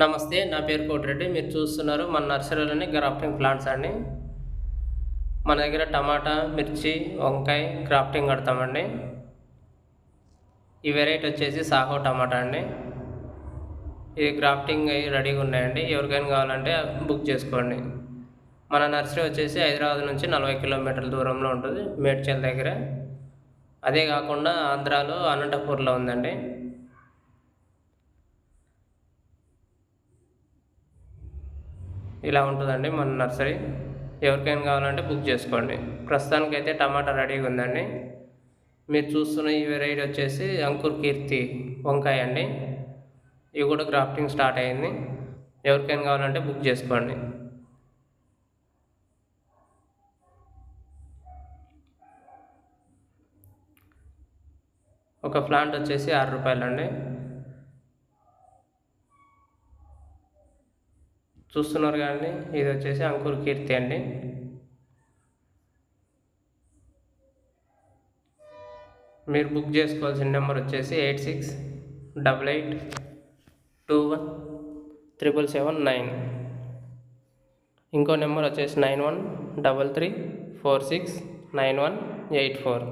నమస్తే నా పేరు కోటిరెడ్డి. మీరు చూస్తున్నారు మన నర్సరీలోని గ్రాఫ్టింగ్ ప్లాంట్స్ అండి. మన దగ్గర టమాటా మిర్చి వంకాయ గ్రాఫ్టింగ్ కడతామండి. ఈ వెరైటీ వచ్చేసి సాహో టమాటా అండి. ఇది గ్రాఫ్టింగ్ అయ్యి రెడీగా ఉన్నాయండి. ఎవరికైనా కావాలంటే బుక్ చేసుకోండి. మన నర్సరీ వచ్చేసి హైదరాబాద్ నుంచి నలభై కిలోమీటర్ల దూరంలో ఉంటుంది మేడ్చల్ దగ్గర. అదే కాకుండా ఆంధ్రాలో అనంతపూర్లో ఉందండి. ఇలా ఉంటుందండి మన నర్సరీ. ఎవరికైనా కావాలంటే బుక్ చేసుకోండి. ప్రస్తుతానికైతే టమాటా రెడీగా ఉందండి. మీరు చూస్తున్న ఈ వెరైటీ వచ్చేసి అంకుర్ కీర్తి వంకాయ అండి. ఇవి కూడా గ్రాఫ్టింగ్ స్టార్ట్ అయింది. ఎవరికైనా కావాలంటే బుక్ చేసుకోండి. ఒక ప్లాంట్ వచ్చేసి ఆరు రూపాయలండి. చూస్తున్నారు కానీ ఇది వచ్చేసి అంకుర్ కీర్తి అండి. మీరు బుక్ చేసుకోవాల్సిన నెంబర్ వచ్చేసి eight six double eight two one triple seven nine. ఇంకో నెంబర్ వచ్చేసి nine one double three four six nine one eight four.